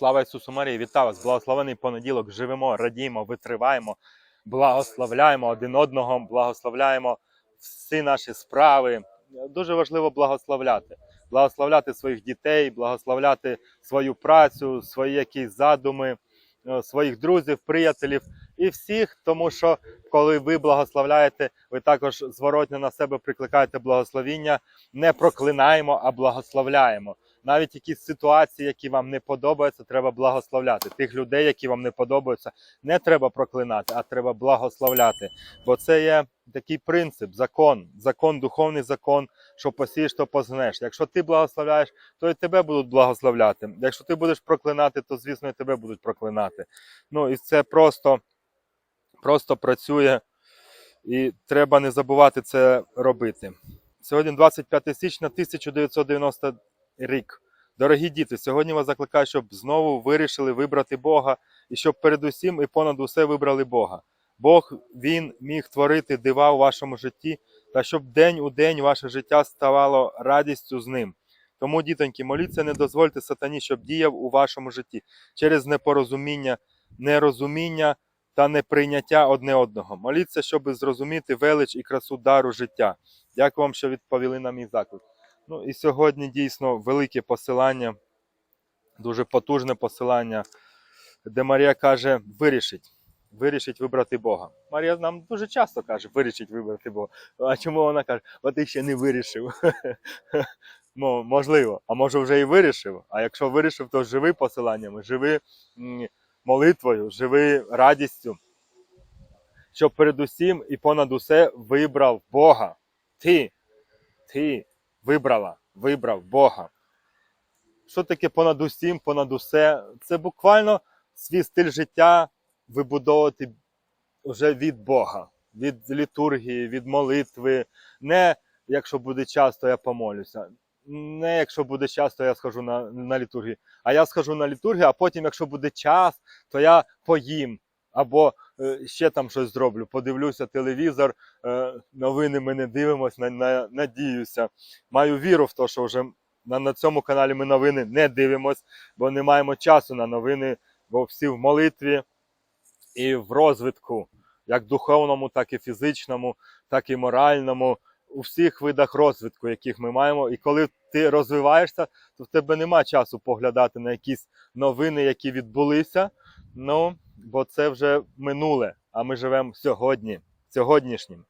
Слава Ісусу Марії, вітаю вас! Благословений понеділок. Живемо, радіємо, витриваємо, благословляємо один одного, благословляємо всі наші справи. Дуже важливо благословляти. Благословляти своїх дітей, благословляти свою працю, свої якісь задуми, е, своїх друзів, приятелів і всіх, тому що коли ви благословляєте, ви також зворотно на себе прикликаєте благословіння. Не проклинаємо, а благословляємо навіть якісь ситуації, які вам не подобаються, треба благословляти. Тих людей, які вам не подобаються, не треба проклинати, а треба благословляти. Бо це є такий принцип, закон, закон, духовний закон, що посієш, то познаєш. Якщо ти благословляєш, то і тебе будуть благословляти. Якщо ти будеш проклинати, то звісно і тебе будуть проклинати. Ну і це просто, просто працює, і треба не забувати це робити. Сьогодні 25 січня 1990 рік. Дорогі діти, сьогодні вас закликаю, щоб знову вирішили вибрати Бога і щоб передусім і понад усе вибрали Бога. Бог Він міг творити дива у вашому житті, та щоб день у день ваше життя ставало радістю з ним. Тому, дітоньки, моліться, не дозвольте сатані, щоб діяв у вашому житті через непорозуміння, нерозуміння та неприйняття одне одного. Моліться, щоб зрозуміти велич і красу дару життя. Дякую вам, що відповіли на мій заклик. Ну і сьогодні дійсно велике посилання, дуже потужне посилання, де Марія каже: вирішить, вирішить вибрати Бога. Марія нам дуже часто каже, вирішить вибрати Бога. А чому вона каже, бо ти ще не вирішив? Ну, можливо, а може вже і вирішив. А якщо вирішив, то живи посиланнями, живи молитвою, живи радістю, щоб передусім і понад усе вибрав Бога. Ти, ти вибрала, вибрав Бога. Що таке понад усім, понад усе? Це буквально свій стиль життя вибудовувати вже від Бога, від літургії, від молитви. Не якщо буде час, то я помолюся. Не якщо буде час, то я схожу на, на літургію. А я схожу на літургію, а потім, якщо буде час, то я поїм. Або ще там щось зроблю. Подивлюся телевізор, е, новини ми не на, надіюся. Маю віру в те, що вже на, цьому каналі ми новини не дивимось, бо не маємо часу на новини, бо всі в молитві і в розвитку, як духовному, так і фізичному, так і моральному, у всіх видах розвитку, яких ми маємо. І коли ти розвиваєшся, то в тебе нема часу поглядати на якісь новини, які відбулися. Ну, бо це вже минуле, а ми живемо сьогодні, сьогоднішнім.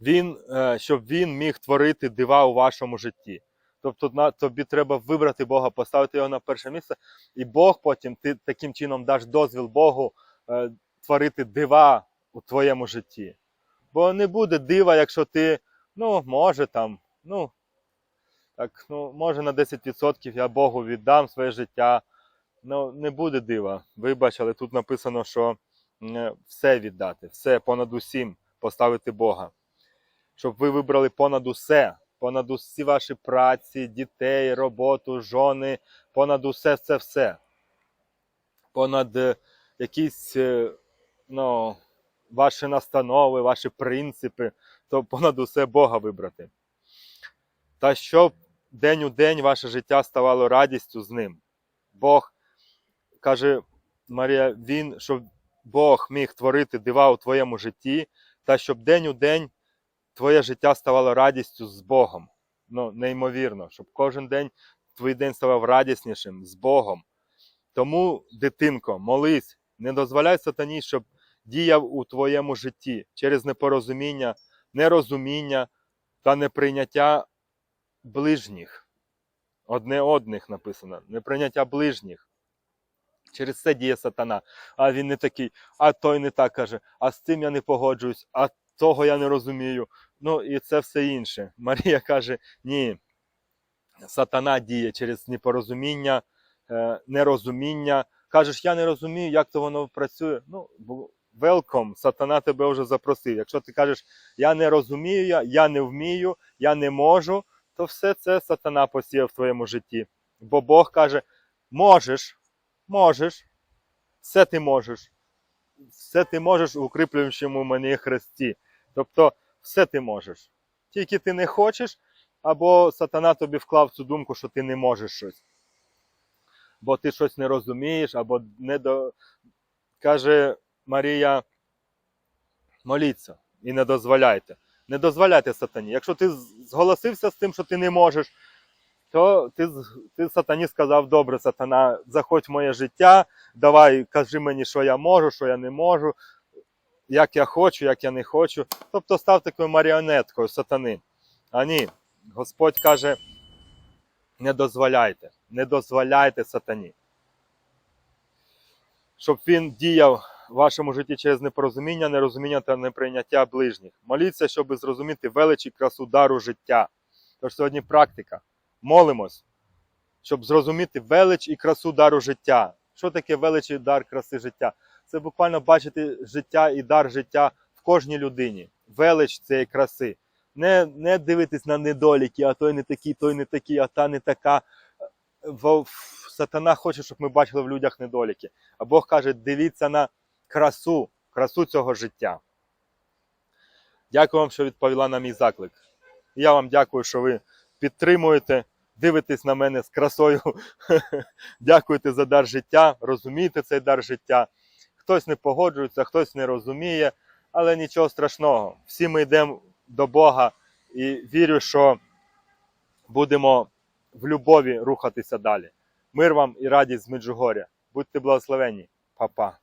Він, е, щоб він міг творити дива у вашому житті. Тобто тобі треба вибрати Бога, поставити його на перше місце, і Бог потім ти таким чином даш дозвіл Богу е, творити дива у твоєму житті. Бо не буде дива, якщо ти, ну, може там, ну, так, ну, може на 10% я Богу віддам своє життя. Ну, не буде дива. Вибач, але тут написано, що е, все віддати, все понад усім поставити Бога. Щоб ви вибрали понад усе, понад усі ваші праці, дітей, роботу, жони, понад усе це все. Понад е, якісь е, ну, ваші настанови, ваші принципи, то понад усе Бога вибрати. Та щоб день у день ваше життя ставало радістю з ним. Бог каже Марія, він, щоб Бог міг творити дива у твоєму житті, та щоб день у день твоє життя ставало радістю з Богом. Ну, неймовірно, щоб кожен день твій день ставав радіснішим з Богом. Тому, дитинко, молись, не дозволяй сатані, щоб діяв у твоєму житті через непорозуміння, нерозуміння та неприйняття ближніх. Одне одних написано, неприйняття ближніх. Через це діє сатана. А він не такий, а той не так каже, а з цим я не погоджуюсь, а того я не розумію. Ну і це все інше. Марія каже: ні, сатана діє через непорозуміння, е, нерозуміння. Кажеш, я не розумію, як то воно працює. Ну, велком, сатана тебе вже запросив. Якщо ти кажеш, я не розумію, я, не вмію, я не можу, то все це сатана посіяв в твоєму житті. Бо Бог каже, можеш. Можеш, все ти можеш. Все ти можеш у укріплюючому мені Христі. Тобто, все ти можеш. Тільки ти не хочеш, або сатана тобі вклав цю думку, що ти не можеш щось. бо ти щось не розумієш, або не до. Каже Марія, моліться і не дозволяйте. Не дозволяйте сатані. Якщо ти зголосився з тим, що ти не можеш, то ти, ти сатані сказав: добре, сатана, заходь в моє життя, давай кажи мені, що я можу, що я не можу, як я хочу, як я не хочу. Тобто став такою маріонеткою сатани. А ні, Господь каже: не дозволяйте, не дозволяйте сатані. Щоб він діяв в вашому житті через непорозуміння, нерозуміння та неприйняття ближніх. Моліться, щоб зрозуміти велич і красу дару життя. Тож сьогодні практика. Молимось, щоб зрозуміти велич і красу дару життя. Що таке велич і дар краси життя? Це буквально бачити життя і дар життя в кожній людині. Велич цієї краси. Не, не дивитись на недоліки, а той не такий, той не такий, а та не така. Сатана хоче, щоб ми бачили в людях недоліки. А Бог каже: дивіться на красу, красу цього життя. Дякую вам, що відповіла на мій заклик. Я вам дякую, що ви підтримуєте, дивитесь на мене з красою. Дякуєте за дар життя, розумієте цей дар життя. Хтось не погоджується, хтось не розуміє, але нічого страшного. Всі ми йдемо до Бога і вірю, що будемо в любові рухатися далі. Мир вам і радість з Меджугоря. Будьте благословені, Па-па.